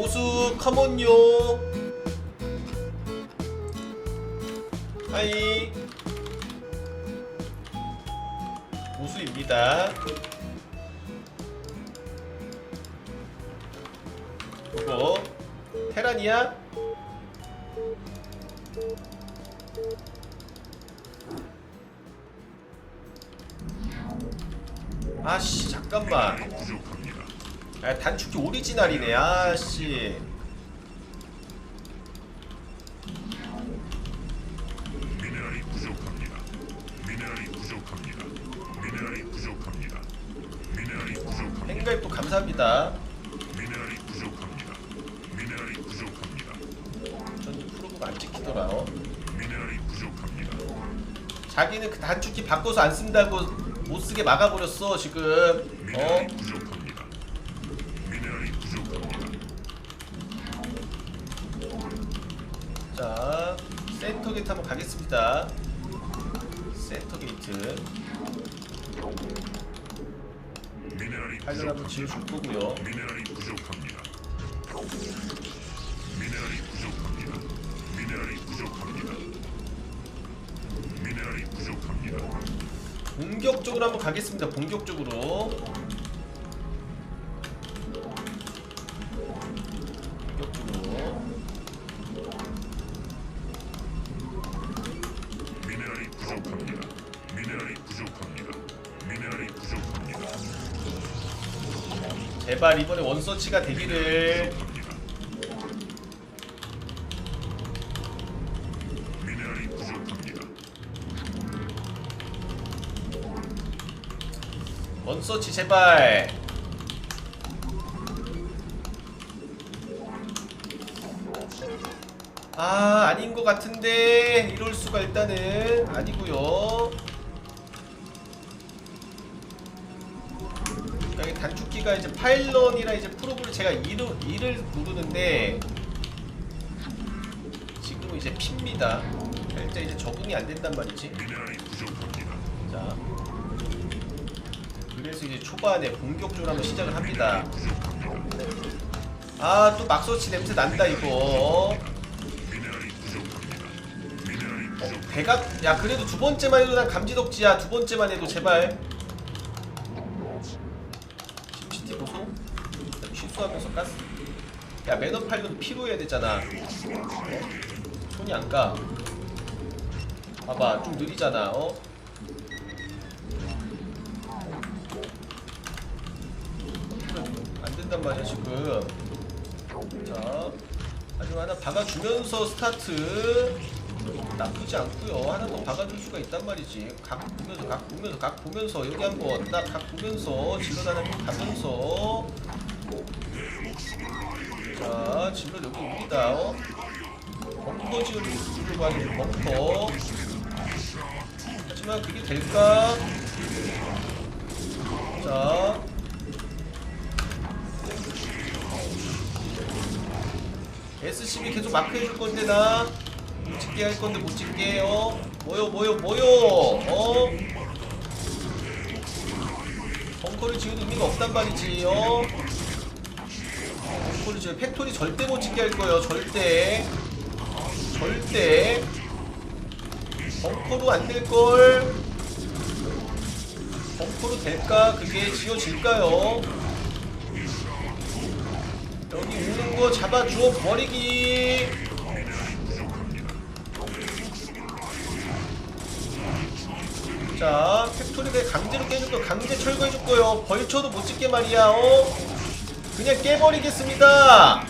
고수 컴온요 하이 고수입니다 요거 테란이야? 아씨 잠깐만. 아, 단축키 오리지널이네. 아씨. 미네랄이 부족합니다. 미네랄이 부족합니다. 미네랄이 부족합니다. 미네랄이 부족합니다. 행가입도 감사합니다. 미네랄이 부족합니다. 미네랄이 부족합니다. 전이 프로그램 안 찍히더라. 어? 미네랄이 부족합니다. 자기는 그 단축키 바꿔서 안 쓴다고 못 쓰게 막아버렸어 지금. 어? 미네랄이 부족합니다. 자, 센터 게이트 한번 가겠습니다. 센터 게이트. 미네랄이 팔을 한번 부족합니다. 지어줄 거고요. 미네랄이 부족합니다. 미네랄이 부족합니다. 미네랄이 부족합니다. 미네랄이 부족합니다. 공격적으로 한번 가겠습니다. 공격적으로. 제발 이번에 원서치가 되기를. 원서치 제발. 아 아닌 것 같은데 이럴 수가 일단은 아니고요. 이 단축키가 이제 파일런이랑 이제 프로브를 제가 2를, 2를 누르는데 지금은 이제 P입니다. 살짝 이제 적응이 안 된단 말이지. 자. 그래서 이제 초반에 공격적으로 한번 시작을 합니다. 아, 또 막서치 냄새 난다, 이거. 어. 대각, 야, 그래도 두 번째만 해도 난 감지덕지야. 두 번째만 해도 제발. 심시티 보소? 실수하면서 가스. 야, 매너 팔건 피로 해야 되잖아. 어? 손이 안 가. 봐봐, 좀 느리잖아, 어? 안 된단 말이야 지금 자 하지만 하나 박아주면서 스타트 나쁘지 않고요 하나 더 박아줄 수가 있단 말이지 각 보면서 각 보면서 각 보면서 여기 한번 딱각 보면서 질러다니면 가면서 자 질러 여기 옵니다. 어? 벙커 지으려고 하는 벙커. 하지만 그게 될까? 자. SCB 계속 마크 해줄 건데 나. 못 찍게 할 건데 못 찍게. 어? 뭐요 뭐요 뭐요? 어? 벙커를 지어도 의미가 없단 말이지. 어 벙커를 지어 팩토리 절대 못 찍게 할 거예요 절대 절대 벙커로 안 될걸 벙커로 될까 그게 지어질까요? 여기 오는 거 잡아주어 버리기. 자, 팩토리를 강제로 깨줄 거 강제 철거해줄 거요. 벌쳐도 못 찍게 말이야. 어? 그냥 깨버리겠습니다.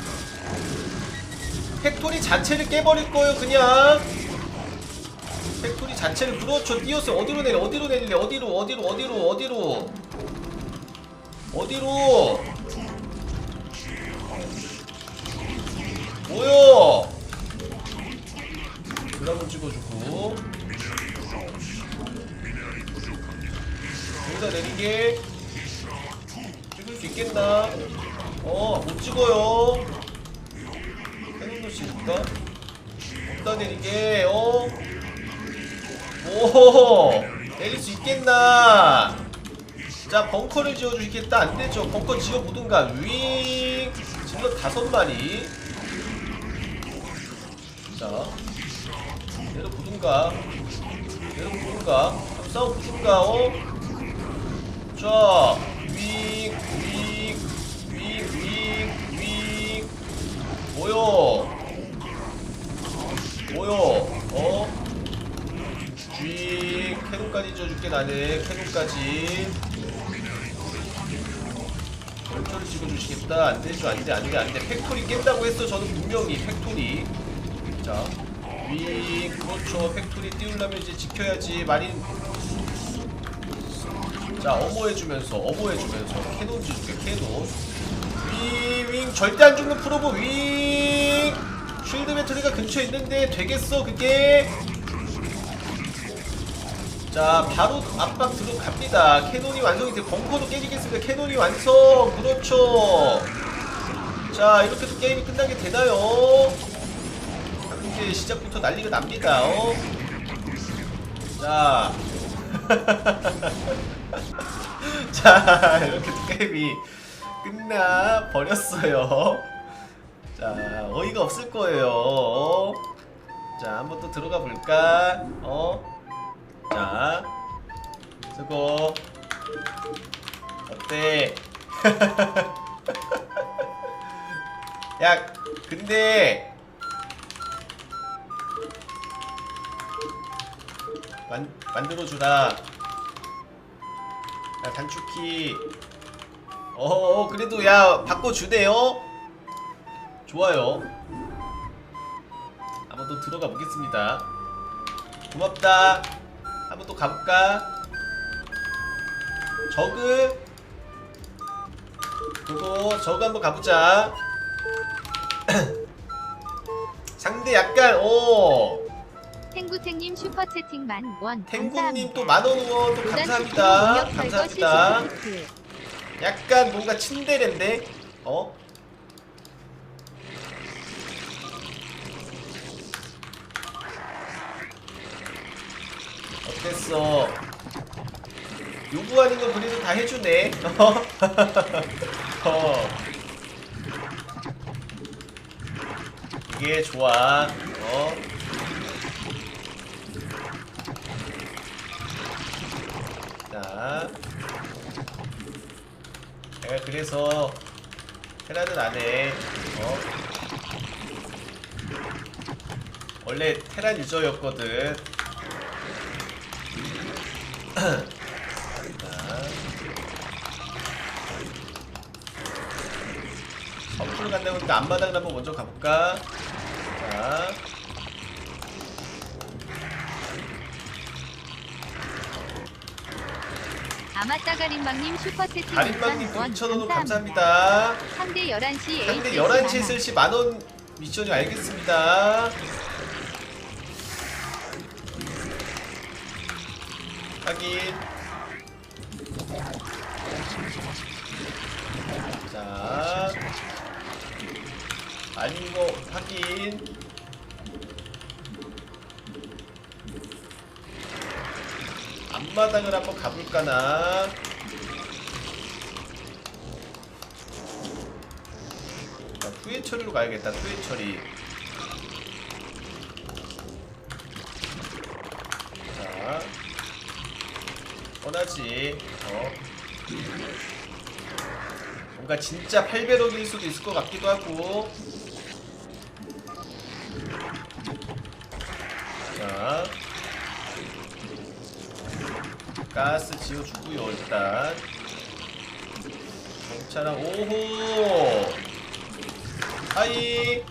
팩토리 자체를 깨버릴 거예요. 그냥. 팩토리 자체를 그렇죠. 띄었어요. 어디로 내려? 어디로 내릴래? 어디로? 어디로? 어디로? 어디로? 어디로? 뭐요? 드라곤 찍어주고 여기다 내리게 찍을 수 있겠나? 어, 못 찍어요. 해놓는 수 있을까? 없다 내리게, 어? 오, 내릴 수 있겠나? 자, 벙커를 지어주겠다. 안 되죠. 벙커 지어보든가. 윙. 질럿 다섯 마리. 자, 얘도 보든가. 얘도 보든가. 한번 싸움 보든가, 어? 자, 윙, 윙, 윙, 윙, 윙. 뭐요? 뭐요? 어? 쥐 캐논까지 줘줄게 나는. 캐논까지. 열차를 찍어주시겠다. 안되죠 안돼 안돼 안돼. 팩토리 깬다고 했어 저는 분명히. 팩토리. 자 위 그렇죠. 팩토리 띄우려면 이제 지켜야지. 마린 자 어머 해주면서 어머 해주면서. 캐논 줄게 캐논 윙윙 절대 안 죽는 프로브 윙. 쉴드 배터리가 근처에 있는데 되겠어 그게? 자 바로 압박 들어갑니다. 캐논이 완성이 돼 벙커도 깨지겠습니다. 캐논이 완성. 그렇죠. 자 이렇게도 게임이 끝나게 되나요? 현재 시작부터 난리가 납니다. 어? 자. 자 이렇게 게임이 끝나 버렸어요. 자 어이가 없을 거예요. 어? 자 한번 또 들어가 볼까? 어? 자 수고. 어때? 야 근데 만, 만들어 주라. 야 단축키 어 그래도 야 바꿔주네요. 좋아요. 한번 또 들어가 보겠습니다. 고맙다. 한번 또 가볼까? 저그. 그거 저그 한번 가보자. 상대 약간 오. 탱구탱님 슈퍼채팅 만원. 탱구님 또 만원 또 감사합니다. 감사합니다 약간 뭔가 침대랜데 어? 어땠어? 요구하는 거 그래도 다 해주네 어? 어. 이게 좋아 어? 자 내가 그래서 테라는 안해 어? 원래 테란 유저였거든 자. 선풀 간다고 하니까 앞마당을 한번 먼저 가볼까 자 아마따 가림방님 슈퍼채팅 가림방님 원 9,000원 감사합니다 상대 11시 근데 HS 11시에 만화. 쓸시 만원 미션이 알겠습니다. 확인. 자. 아닌 거 확인. 앞마당을 한번 가볼까나. 자, 후회 처리로 가야겠다. 후회 처리. 자, 뻔하지. 어. 뭔가 진짜 8배럭일 수도 있을 것 같기도 하고. 자, 가스 지어주고요 일단. 경차랑 오호. 하이!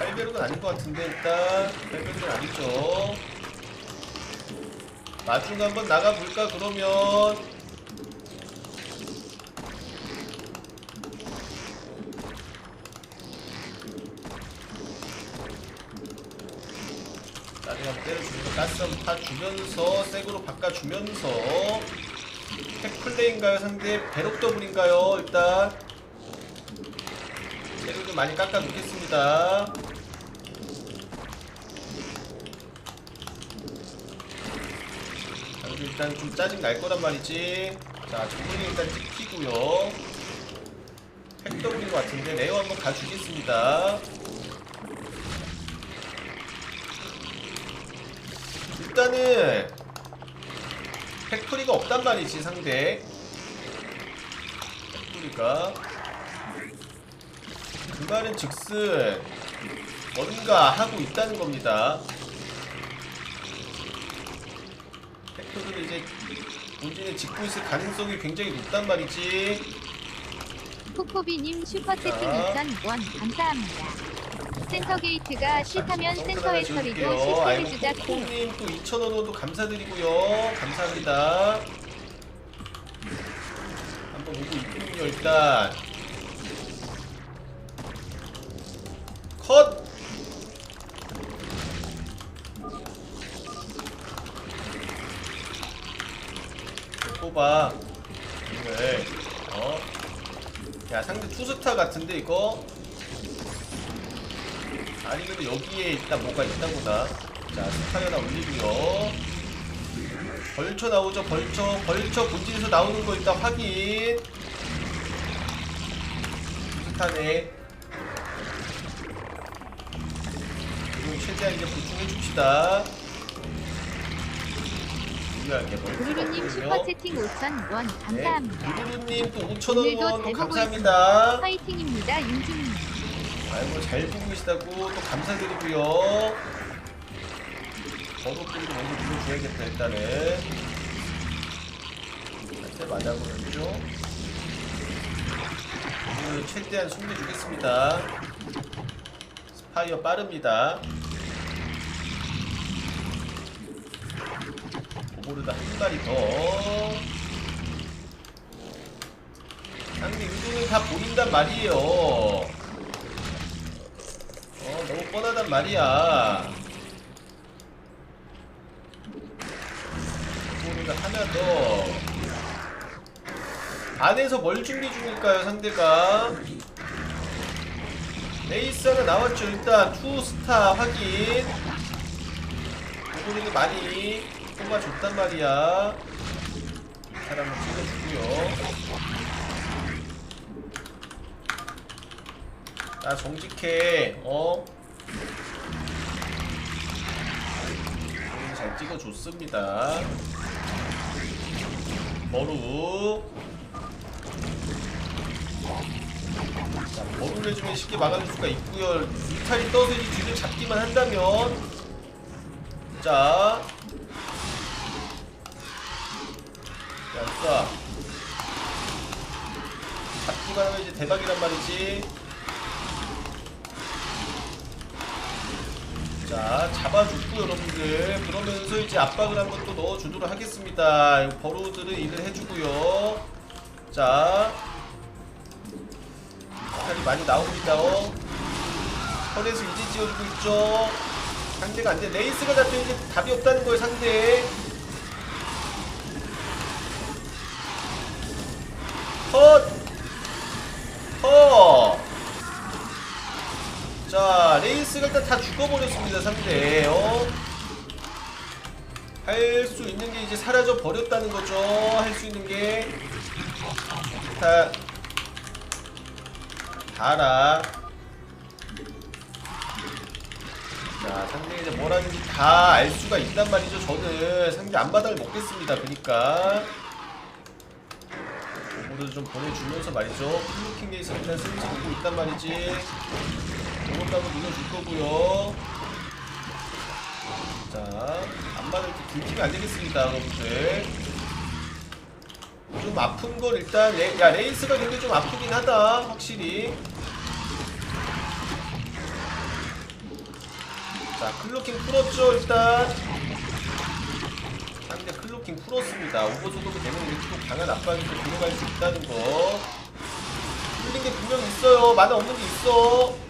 8배럭은 아닌 것 같은데 일단. 8배럭은 아니죠. 마중 한번 나가볼까 그러면 한번 때려주면서 한번 파주면서 색으로 바꿔주면서 팩플레인가요 상대 배럭 더블인가요 일단 재료도 많이 깎아 놓겠습니다. 일단 좀 짜증 날 거란 말이지. 자, 정문이 일단 찍히고요. 같은데 레어 한번 가주겠습니다. 일단은 팩토리가 없단 말이지 상대. 팩토리가 그 말은 즉슨 뭔가 하고 있다는 겁니다. 팩토리를 이제 본진에 짓고 있을 가능성이 굉장히 높단 말이지. 코코비님 슈퍼채팅 자. 2,000원 감사합니다. 센터 게이트가 싫다면 처리도 줄게요. 시스템을 아이고 주자 킹. 콩님 또 2,000원도 감사드리고요. 감사합니다. 한번 오고 있군요 일단. 컷! 뽑아. 오늘 어? 야 상대 투스타 같은데 이거? 아니면 여기에 일단 뭐가 있다구나. 자, 스타하나 올리고요. 벌처 나오죠, 벌처. 벌처 본진에서 나오는 거 일단 확인. 스타네. 그리고 최대한 이제 보충해 줍시다. 벌처가 구루루님 없거든요. 슈퍼채팅 5,000원 네, 감사합니다. 구루루님 또 오늘도 5,000원 잘 보고 감사합니다. 파이팅입니다 윤주님. 아이고 잘 보고 계시다고 또 감사드리고요. 뿌리도 먼저 불러줘야겠다 일단은. 한테 맞아보는죠. 오늘 최대한 숨겨주겠습니다. 스파이어 빠릅니다. 오보르다 한 마리 더. 상대 의도는 다 보인단 말이에요. 어, 너무 뻔하단 말이야. 이거를 하나 더. 안에서 뭘 준비 중일까요, 상대가? 레이스 하나 나왔죠, 일단. 투스타 확인. 이거를 많이 뽑아줬단 말이야. 이 사람을 찍어주고요. 나 정직해 어? 잘 찍어줬습니다. 버루. 자 버루를 해주면 쉽게 막아줄 수가 있고요. 뮤탈이 떠서 이제 뒤를 잡기만 한다면. 자. 자, 쏴. 잡기만 하면 이제 대박이란 말이지 자 잡아줬고 여러분들. 그러면서 이제 압박을 한번 또 넣어주도록 하겠습니다. 이 버로드를 일을 해주고요. 자. 스타일이 많이 나옵니다. 어. 턴에서 이제 지어주고 있죠. 상대가 안돼. 레이스가 잡히면 이제 답이 없다는 거예요 상대. 컷! 컷! 상대. 어? 할 수 있는 게 이제 사라져 버렸다는 거죠. 할 수 있는 게. 다, 다라. 자, 상대 이제 뭘 하는지 다 알 수가 있단 말이죠. 저는 상대 앞바닥을 먹겠습니다. 그니까. 오버를 좀 보내주면서 말이죠. 플루킹 레이스 일단 슬슬 오고 있단 말이지. 이것도 한번 눌러줄 거고요. 자, 안마를 들키면 안 되겠습니다, 여러분들. 좀 아픈 건 일단, 레, 야, 레이스가 굉장히 좀 아프긴 하다, 확실히. 자, 클로킹 풀었죠, 일단. 상대 클로킹 풀었습니다. 오버 소독이 되면 이렇게 또 강한 압박이 또 들어갈 수 있다는 거. 풀린 게 분명 있어요. 만화 없는 게 있어.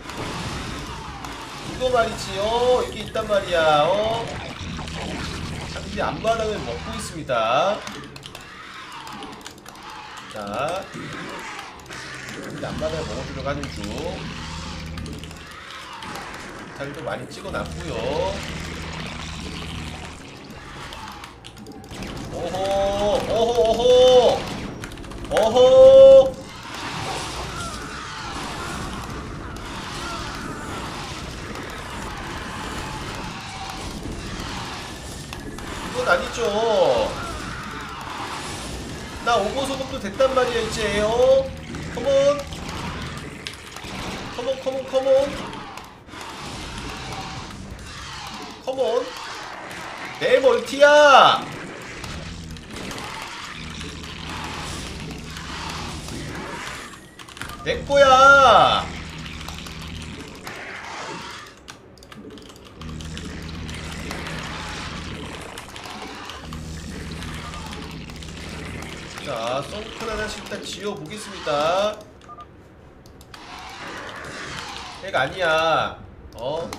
이거 말이지, 어, 이게 있단 말이야, 어. 상대 앞마당을 먹고 있습니다. 자, 상대 앞마당을 먹어주려고 하는 중. 달도 많이 찍어놨고요. 오호, 오호, 오호, 오호. 컴 자, 썬큰 하나씩 일단 지어보겠습니다. 핵 아니야. 어?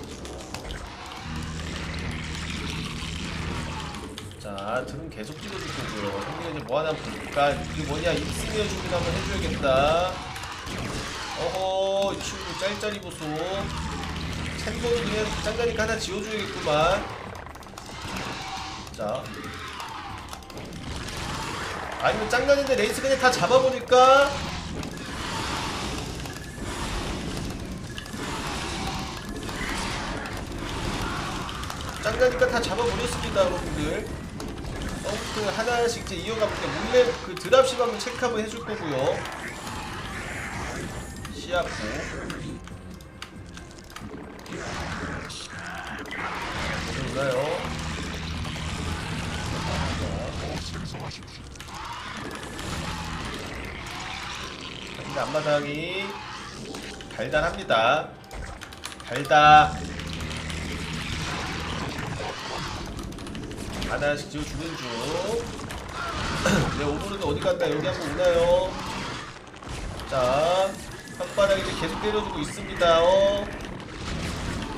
자, 등은 계속 찍어줄 거고요. 형님 이제 뭐 하나 볼까? 이게 뭐냐? 입스미어 준비 한번 해줘야겠다. 어허, 이 친구 짤짤이 보소. 챔버도 그냥 짱가니까 하나 지어줘야겠구만. 자, 아니면 짱난인데 레이스 그냥 다 잡아버릴까? 짱나니까 다 잡아버렸습니다 여러분들 덩크 하나씩 이제 이어가볼게 몰래 그 드랍십 한번 체크 한번 해줄 거고요 어디 오나요? 근데 앞마당이 달달합니다. 달다. 하나씩 지어주는 중. 네, 오버로드 어디 간다? 여기 한번 오나요? 자, 혓바닥 이제 계속 때려주고 있습니다. 어.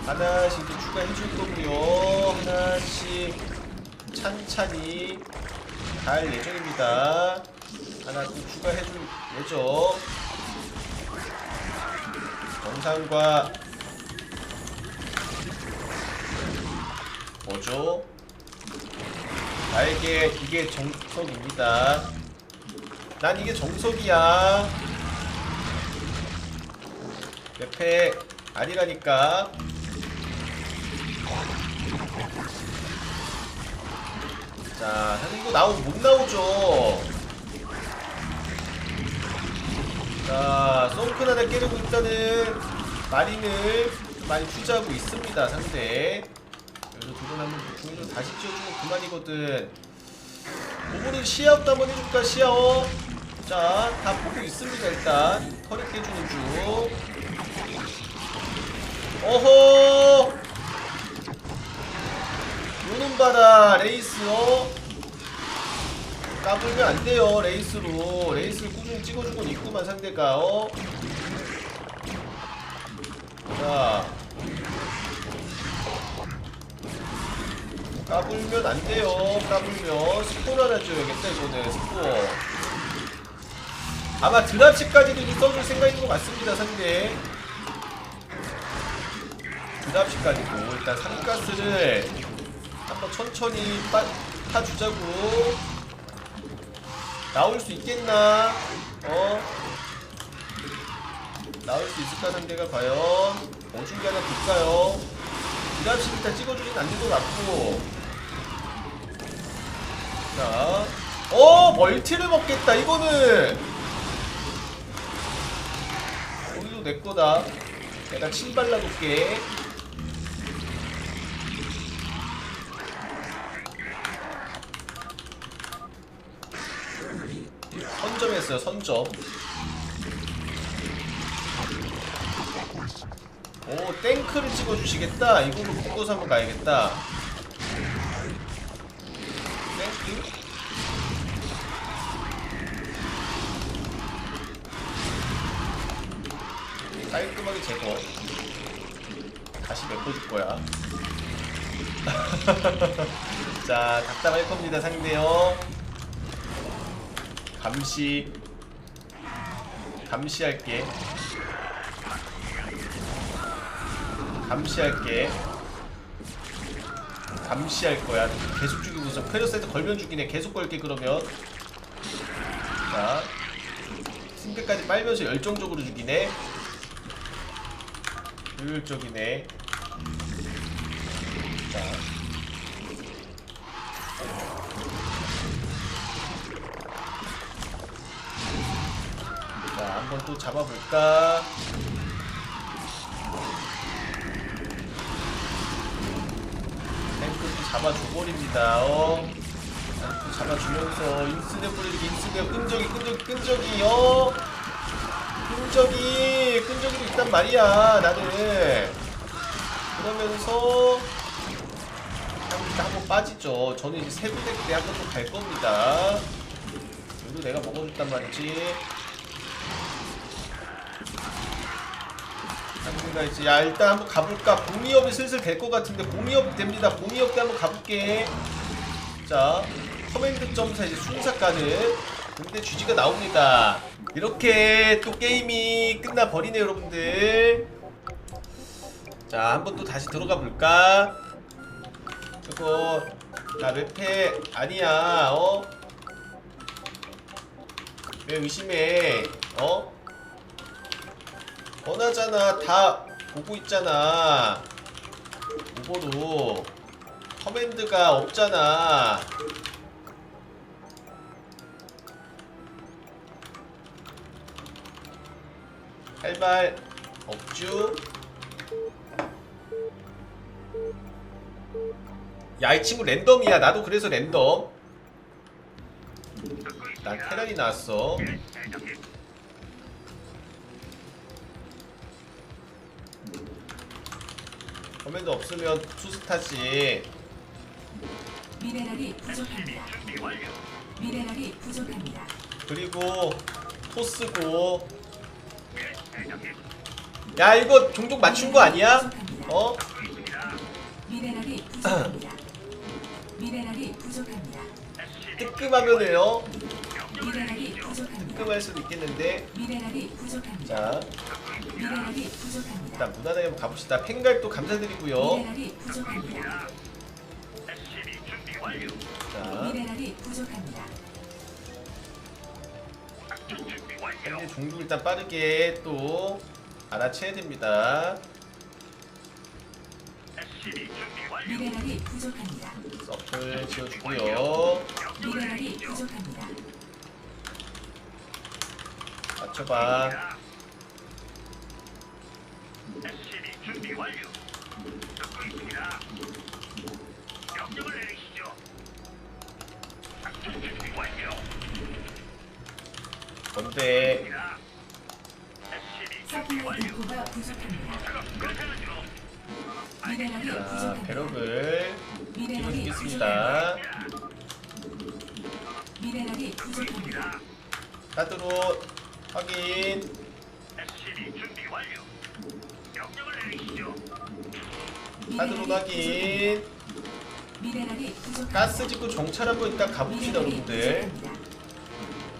하나씩 이제 추가해줄 거고요. 하나씩 찬찬히 갈 예정입니다. 하나 또 추가해줄 예정. 정상과 뭐죠? 나에게 이게 정석입니다. 난 이게 정석이야. 옆에 아니라니까. 자, 이거 나오 못 나오죠. 자, 하나 깨르고 있다는 마린을 좀 많이 투자하고 있습니다, 상대. 여기서 도전 한번 보충해줘. 다시 지어주면 그만이거든. 오버는 시야부터 한번 해줄까, 시야어. 자, 다 보고 있습니다, 일단. 털이 깨주는 중. 어허! 요놈 봐라, 레이스, 어? 까불면 안 돼요 레이스로. 레이스를 꾸준히 찍어주고 있구만 상대가. 어? 자. 까불면 안 돼요 까불면. 스포를 하나 줘야겠다 이거는 스포 아마 드랍십까지도 좀 써줄 생각인 것 같습니다 상대. 드랍십까지도. 일단 삼가스를 한번 천천히 빠, 타주자고 나올 수 있겠나? 어? 나올 수 있을까 상대가 과연 어중계 하나 볼까요? 이랍시 일단 찍어주긴 않는 것 같고 자 어! 멀티를 먹겠다 이거는 오늘도 내 거다 내가 침 발라볼게 선점했어요 선점. 오 탱크를 찍어주시겠다. 이거로 묶어서 한번 가야겠다. 탱크 깔끔하게 제거. 다시 메꿔줄 거야. 자 답답할 겁니다 상대요. 감시 감시할게. 감시할게. 감시할 거야. 계속 죽이고 있어 페르세트 걸면 죽이네. 계속 걸게 그러면. 자 승패까지 빨면서 열정적으로 죽이네. 효율적이네. 자 자, 한번 또 잡아볼까? 탱크도 잡아줘버립니다. 어? 탱크 잡아주면서 인스네 뿌리기 인스네 끈적이 끈적이 끈적이 어? 끈적이 끈적이도 있단 말이야 나는 그러면서 한번 빠지죠. 저는 이제 세부대 때 한번 또 갈 겁니다. 여기도 내가 먹어줬단 말이지. 한국가 이제 야 일단 한번 가볼까. 공이업이 슬슬 될 것 같은데 공이업 됩니다. 공이업 때 한번 가볼게. 자 커맨드 점사 이제 순삭 가는. 근데 GG가 나옵니다. 이렇게 또 게임이 끝나 버리네요, 여러분들. 자, 한번 또 다시 들어가 볼까? 저거 나 랩패 아니야 어? 왜 의심해 어? 뻔하잖아. 다 보고 있잖아. 오버로 커맨드가 없잖아. 할말 없쥬? 야 이 친구 랜덤이야. 나도 그래서 랜덤. 난 테란이 나왔어 커맨드 없으면 투스타지 미네랄이 부족합니다. 미네랄이 부족합니다. 그리고 토스고 야 이거 종족 맞춘 거 아니야? 어? 미네랄이 부족합니다. 미네랄이 부족합니다. 뜨끔하면은요 미네랄이 부족합니다. 뜨끔할 수도 있겠는데 미네랄이 부족합니다. 자 미네랄이 부족합니다. 일단 무난하게 한번 가봅시다 팬갈도 감사드리고요 미네랄이 부족합니다. 자 미네랄이 부족합니다. 현재 종족 일단 빠르게 또 알아채야 됩니다. 미네랄이 부족합니다. 서플 지어주고요. 미네랄이 부족합니다. 맞춰봐. 뭔데? 서플라이 디포가 부족합니다. 미네랄이 자, 부족합니다. 배럭을 미네랄이 부족합니다. 카드로 확인. 카드로 부족합니다. 가스 짓고 정찰 한번 일단 가봅시다, 여러분들. 부족합니다.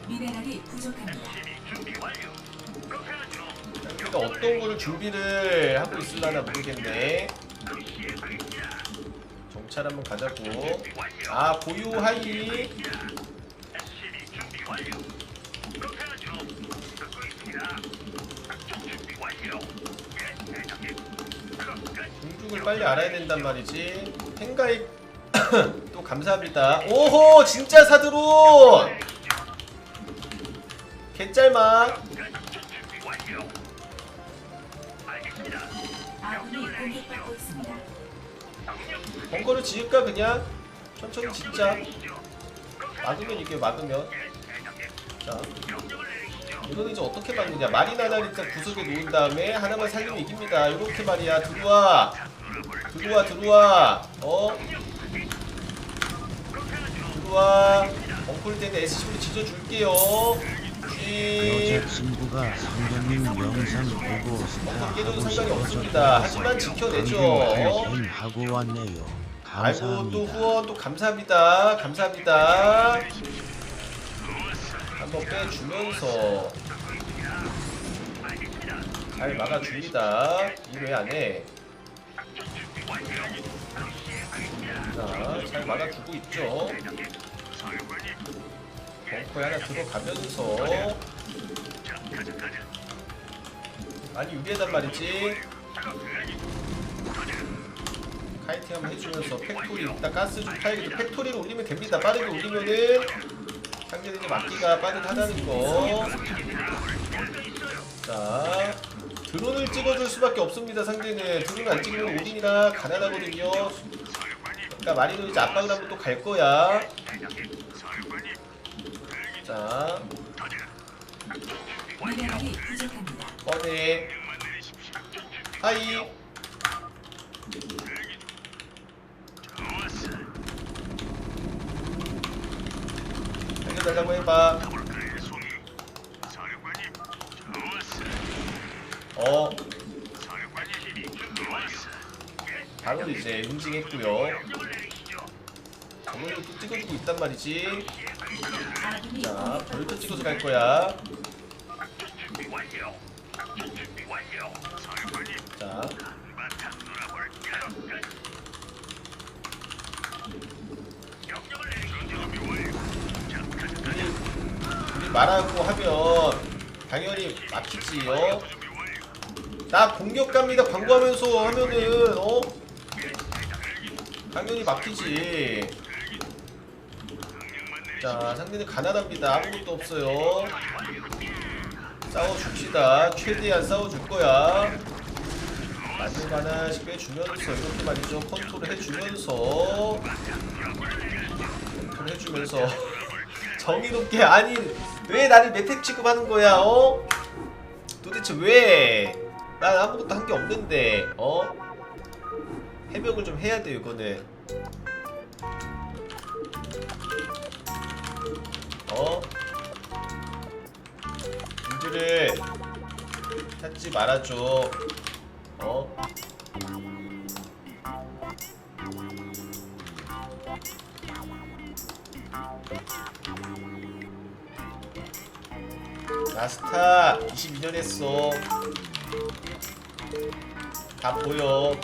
미네랄이 부족합니다. 그러니까 어떤 거를 준비를 하고 있을라나 모르겠네. 정찰 한번 가자고. 아, 고유 하이. 중국을 빨리 알아야 된단 말이지. 팬가입 또 감사합니다. 오호, 진짜 사드론! 개짤막. 벙커를 지을까 그냥 천천히 진짜 막으면 이게 막으면 자 이거는 이제 어떻게 막느냐 마리나를 일단 구석에 놓은 다음에 하나만 살리면 이깁니다 이렇게 말이야 들어와 들어와 들어와 어 들어와 벙커를 때는 SCV를 지져줄게요 어제 쥐 친구가 상경님 영상 보고 스타 깨져도 하고 상관이 싶어서 없습니다. 하지만 지켜내죠. 하고 왔네요. 아이고 또 감사합니다. 후원 또 감사합니다. 감사합니다. 한번 빼주면서 잘 막아줍니다. 이외 안에 자, 잘 막아주고 있죠. 벙커에 하나 들어가면서 많이 유리하단 말이지. 카이팅 한번 해주면서 팩토리 일단 가스 좀 파야겠죠 팩토리를 올리면 됩니다 빠르게 올리면은 상대들이 막기가 빠듯하다는 거 자 드론을 찍어줄 수밖에 없습니다. 상대는 드론 안 찍으면 오딘이라 가난하거든요. 그러니까 마리노 이제 압박을 하면 또 갈 거야. 자. 뻔해 하이. 알려달라고 해봐 어? 바로 이제 응징했고요. 정면도 또 찍어주고 있단 말이지. 자 별도. 찍어서 갈 거야. 자. 우리, 우리 말하고 하면 당연히 막히지요. 나 공격 갑니다 광고하면서 하면은 어 당연히 막히지. 자 상대는 가난합니다 아무것도 없어요. 싸워줍시다 최대한 싸워줄 거야. 만족 하나씩 빼주면서 이렇게 말이죠 컨트롤 해주면서 컨트롤 해주면서 정의롭게 아니 왜 나를 메택 취급하는 거야 어? 도대체 왜? 난 아무것도 한 게 없는데 어? 해명을 좀 해야 돼요 이거는 어? 문제를 찾지 말아줘 어? 라스타 22년 했어 다 보여